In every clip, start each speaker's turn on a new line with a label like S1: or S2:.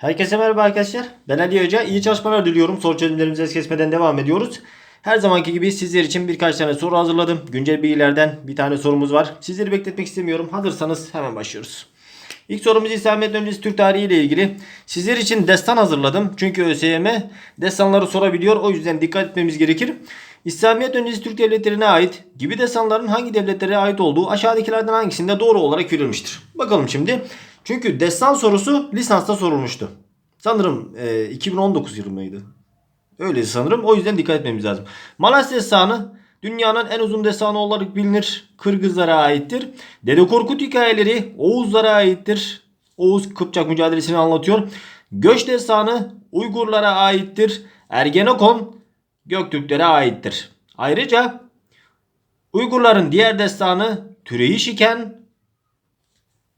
S1: Herkese merhaba arkadaşlar. Ben Ali Hoca. İyi çalışmalar diliyorum. Soru çözümlerimize es kesmeden devam ediyoruz. Her zamanki gibi sizler için birkaç tane soru hazırladım. Güncel bilgilerden bir tane sorumuz var. Sizleri bekletmek istemiyorum. Hazırsanız hemen başlıyoruz. İlk sorumuz İslamiyet öncesi Türk tarihi ile ilgili. Sizler için destan hazırladım. Çünkü ÖSYM destanları sorabiliyor. O yüzden dikkat etmemiz gerekir. İslamiyet öncesi Türk devletlerine ait gibi destanların hangi devletlere ait olduğu aşağıdakilerden hangisinde doğru olarak verilmiştir. Bakalım şimdi. Çünkü destan sorusu lisansta sorulmuştu. Sanırım e, 2019 yılıydı. Öyle sanırım. O yüzden dikkat etmemiz lazım. Manas destanı dünyanın en uzun destanı olarak bilinir. Kırgızlara aittir. Dede Korkut hikayeleri Oğuzlara aittir. Oğuz Kıpçak mücadelesini anlatıyor. Göç destanı Uygurlara aittir. Ergenekon Göktürklere aittir. Ayrıca Uygurların diğer destanı Türeyi Şiken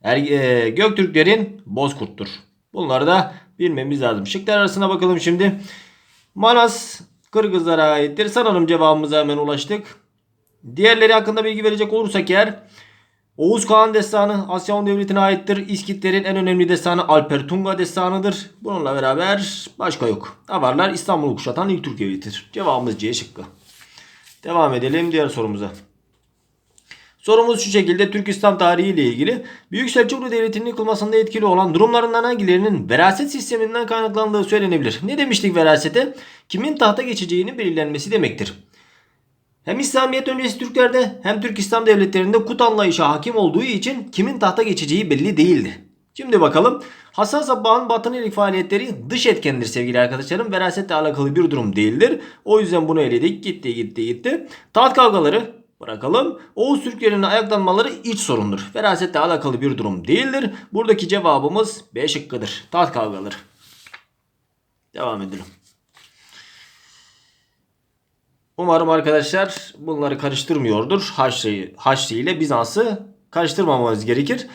S1: er, e, Göktürklerin Bozkurt'tur. Bunları da bilmemiz lazım. Şıklar arasına bakalım şimdi. Manas Kırgızlara aittir. Sanırım cevabımıza hemen ulaştık. Diğerleri hakkında bilgi verecek olursak eğer Oğuz Kağan destanı Asya Hun Devleti'ne aittir. İskitlerin en önemli destanı Alper Tunga destanıdır. Bununla beraber başka yok. Avarlar İstanbul'u kuşatan ilk Türk devletidir. Cevabımız C şıkkı. Devam edelim diğer sorumuza. Sorumuz şu şekilde Türk İslam tarihi ile ilgili. Büyük Selçuklu Devleti'nin yıkılmasında etkili olan durumlarından hangilerinin veraset sisteminden kaynaklandığı söylenebilir. Ne demiştik verasete? Kimin tahta geçeceğinin belirlenmesi demektir. Hem İslamiyet öncesi Türklerde hem Türk İslam devletlerinde kut anlayışı hakim olduğu için kimin tahta geçeceği belli değildi. Şimdi bakalım. Hasan Sabbah'ın batınilik faaliyetleri dış etkendir sevgili arkadaşlarım. Verasetle alakalı bir durum değildir. O yüzden bunu eledik. Gitti gitti gitti. Taht kavgaları bırakalım. Oğuz Türklerinin ayaklanmaları iç sorundur. Verasetle alakalı bir durum değildir. Buradaki cevabımız B şıkkıdır. Taht kavgaları. Devam edelim. Umarım arkadaşlar bunları karıştırmıyordur. Haçlı, Haçlı ile Bizans'ı karıştırmamamız gerekir.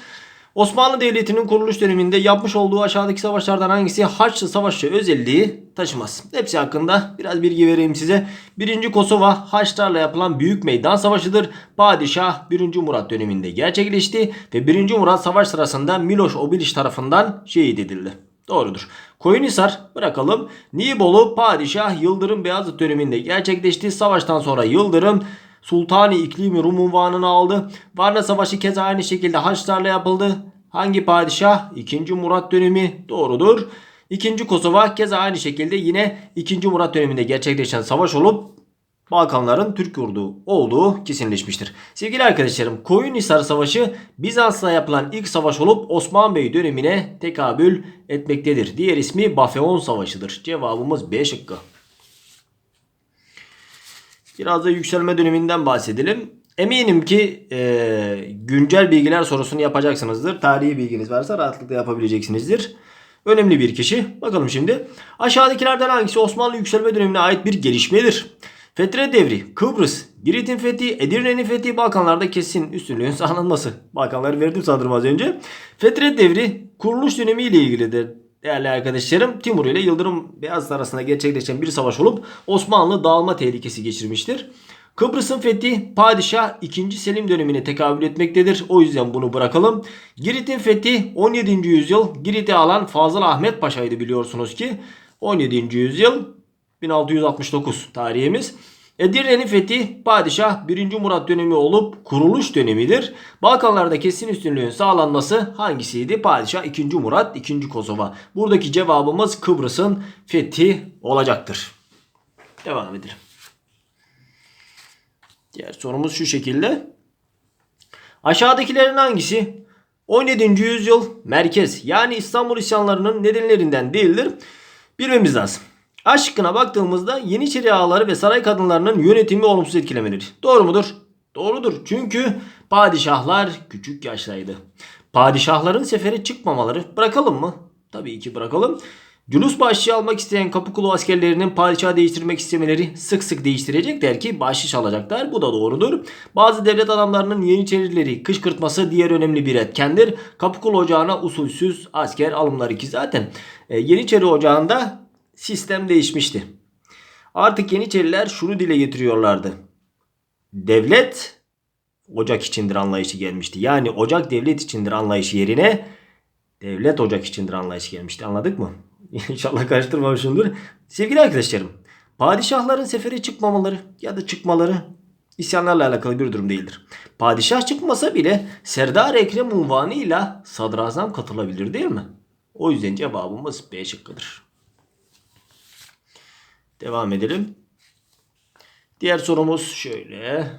S1: Osmanlı Devleti'nin kuruluş döneminde yapmış olduğu aşağıdaki savaşlardan hangisi Haçlı Savaşı özelliği taşımaz? Hepsi hakkında biraz bilgi vereyim size. 1. Kosova Haçlarla yapılan büyük meydan savaşıdır. Padişah 1. Murat döneminde gerçekleşti ve 1. Murat savaş sırasında Miloš Obilić tarafından şehit edildi. Doğrudur. Koyunhisar bırakalım. Nibolu Padişah Yıldırım Beyazıt döneminde gerçekleşti. Savaştan sonra Yıldırım Sultani İklimi Rum unvanını aldı. Varna Savaşı keza aynı şekilde Haçlarla yapıldı. Hangi padişah? 2. Murat dönemi doğrudur. 2. Kosova keza aynı şekilde yine 2. Murat döneminde gerçekleşen savaş olup Balkanların Türk yurdu olduğu kesinleşmiştir. Sevgili arkadaşlarım Koyunhisar Savaşı Bizans'la yapılan ilk savaş olup Osman Bey dönemine tekabül etmektedir. Diğer ismi Bafeon Savaşı'dır. Cevabımız B şıkkı. Biraz da yükselme döneminden bahsedelim. Eminim ki e, güncel bilgiler sorusunu yapacaksınızdır. Tarihi bilginiz varsa rahatlıkla yapabileceksinizdir. Önemli bir kişi. Bakalım şimdi. Aşağıdakilerden hangisi Osmanlı yükselme dönemine ait bir gelişmedir? Fetret devri, Kıbrıs, Girit'in fethi, Edirne'nin fethi, Balkanlarda kesin üstünlüğün sağlanması. Balkanları verdim sanırım az önce. Fetret devri kuruluş dönemi ile ilgilidir değerli arkadaşlarım. Timur ile Yıldırım Beyazıt arasında gerçekleşen bir savaş olup Osmanlı dağılma tehlikesi geçirmiştir. Kıbrıs'ın fethi Padişah 2. Selim dönemine tekabül etmektedir. O yüzden bunu bırakalım. Girit'in fethi 17. yüzyıl. Girit'i alan Fazıl Ahmet Paşa'ydı biliyorsunuz ki. 17. yüzyıl 1669 tarihimiz. Edirne'nin fethi Padişah 1. Murat dönemi olup kuruluş dönemidir. Balkanlarda kesin üstünlüğün sağlanması hangisiydi? Padişah 2. Murat 2. Kosova. Buradaki cevabımız Kıbrıs'ın fethi olacaktır. Devam edelim. Diğer sorumuz şu şekilde. Aşağıdakilerin hangisi 17. yüzyıl merkez yani İstanbul isyanlarının nedenlerinden değildir? Bilmemiz lazım. Aşkına baktığımızda Yeniçeri ağaları ve saray kadınlarının yönetimi olumsuz etkilemeleri. Doğru mudur? Doğrudur. Çünkü padişahlar küçük yaştaydı. Padişahların sefere çıkmamaları bırakalım mı? Tabii ki bırakalım. Cülus bahşişi almak isteyen Kapıkulu askerlerinin padişahı değiştirmek istemeleri sık sık değiştirecekler ki bahşiş alacaklar. Bu da doğrudur. Bazı devlet adamlarının Yeniçerileri kışkırtması diğer önemli bir etkendir. Kapıkulu ocağına usulsüz asker alımları ki zaten e, Yeniçeri ocağında sistem değişmişti. Artık Yeniçeriler şunu dile getiriyorlardı. Devlet ocak içindir anlayışı gelmişti. Yani ocak devlet içindir anlayışı yerine devlet ocak içindir anlayış gelmişti. Anladık mı? İnşallah karıştırmamışımdır. Sevgili arkadaşlarım, padişahların sefere çıkmamaları ya da çıkmaları isyanlarla alakalı bir durum değildir. Padişah çıkmasa bile Serdar Ekrem unvanıyla sadrazam katılabilir değil mi? O yüzden cevabımız B şıkkıdır. Devam edelim. Diğer sorumuz şöyle.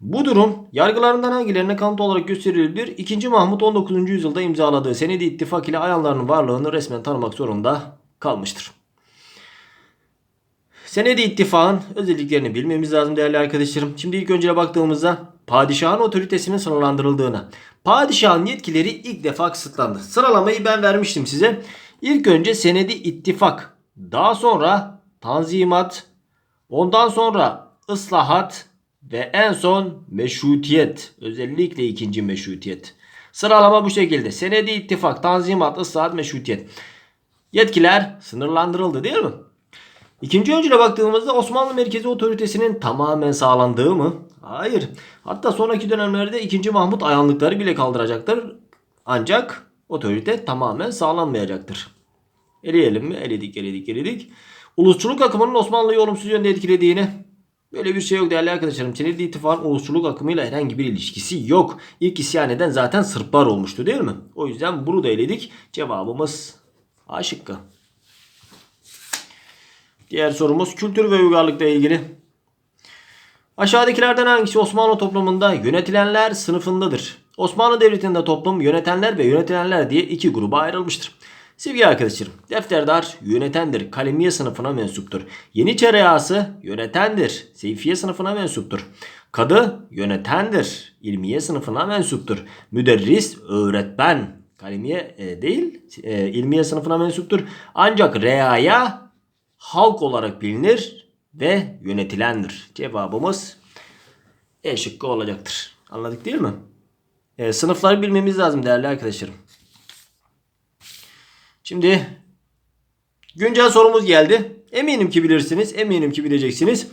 S1: Bu durum yargılarından hangilerine kanıt olarak gösterilebilir? 2. Mahmut 19. yüzyılda imzaladığı senedi ittifak ile ayanların varlığını resmen tanımak zorunda kalmıştır. Senedi ittifakın özelliklerini bilmemiz lazım değerli arkadaşlarım. Şimdi ilk önce baktığımızda padişahın otoritesinin sınırlandırıldığına. Padişahın yetkileri ilk defa kısıtlandı. Sıralamayı ben vermiştim size. İlk önce senedi ittifak. Daha sonra tanzimat. Ondan sonra ıslahat. Ve en son meşrutiyet. Özellikle ikinci meşrutiyet. Sıralama bu şekilde. Senedi ittifak, tanzimat, ıslahat, meşrutiyet. Yetkiler sınırlandırıldı değil mi? İkinci öncüle baktığımızda Osmanlı merkezi otoritesinin tamamen sağlandığı mı? Hayır. Hatta sonraki dönemlerde 2. Mahmut ayanlıkları bile kaldıracaktır. Ancak otorite tamamen sağlanmayacaktır. Eleyelim mi? Eledik, eledik, eledik. Ulusçuluk akımının Osmanlı'yı olumsuz yönde etkilediğini Böyle bir şey yok değerli arkadaşlarım. Çinili ittifakın ulusçuluk akımıyla herhangi bir ilişkisi yok. İlk isyan eden zaten Sırplar olmuştu değil mi? O yüzden bunu da eledik. Cevabımız A şıkkı. Diğer sorumuz kültür ve uygarlıkla ilgili. Aşağıdakilerden hangisi Osmanlı toplumunda yönetilenler sınıfındadır? Osmanlı Devleti'nde toplum yönetenler ve yönetilenler diye iki gruba ayrılmıştır. Sevgili arkadaşlarım, defterdar yönetendir, kalemiye sınıfına mensuptur. Yeniçeri ağası yönetendir, seyfiye sınıfına mensuptur. Kadı yönetendir, ilmiye sınıfına mensuptur. Müderris öğretmen, kalemiye e, değil, e, ilmiye sınıfına mensuptur. Ancak reaya halk olarak bilinir ve yönetilendir. Cevabımız E şıkkı olacaktır. Anladık değil mi? E, sınıfları bilmemiz lazım değerli arkadaşlarım. Şimdi güncel sorumuz geldi. Eminim ki bilirsiniz. Eminim ki bileceksiniz.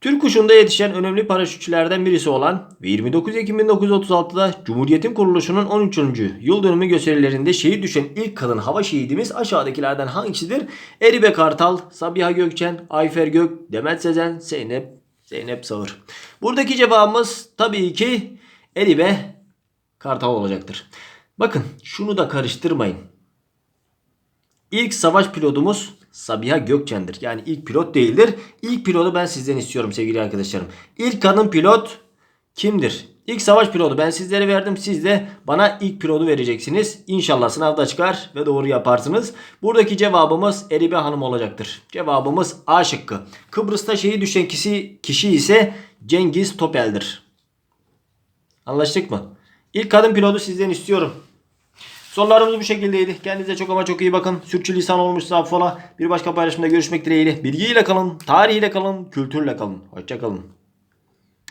S1: Türk kuşunda yetişen önemli paraşütçülerden birisi olan ve 29 Ekim 1936'da Cumhuriyet'in kuruluşunun 13. yıl dönümü gösterilerinde şehit düşen ilk kadın hava şehidimiz aşağıdakilerden hangisidir? Eribe Kartal, Sabiha Gökçen, Ayfer Gök, Demet Sezen, Zeynep, Zeynep Sağır. Buradaki cevabımız tabii ki Eribe Kartal olacaktır. Bakın şunu da karıştırmayın. İlk savaş pilotumuz Sabiha Gökçen'dir. Yani ilk pilot değildir. İlk pilotu ben sizden istiyorum sevgili arkadaşlarım. İlk kadın pilot kimdir? İlk savaş pilotu ben sizlere verdim. Siz de bana ilk pilotu vereceksiniz. İnşallah sınavda çıkar ve doğru yaparsınız. Buradaki cevabımız Eribe Hanım olacaktır. Cevabımız A şıkkı. Kıbrıs'ta şeyi düşen kişi, kişi ise Cengiz Topel'dir. Anlaştık mı? İlk kadın pilotu sizden istiyorum. Sorularımız bu şekildeydi. Kendinize çok ama çok iyi bakın. Sürçülisan olmuşsa affola. Bir başka paylaşımda görüşmek dileğiyle. Bilgiyle kalın, tarihiyle kalın, kültürle kalın. Hoşçakalın.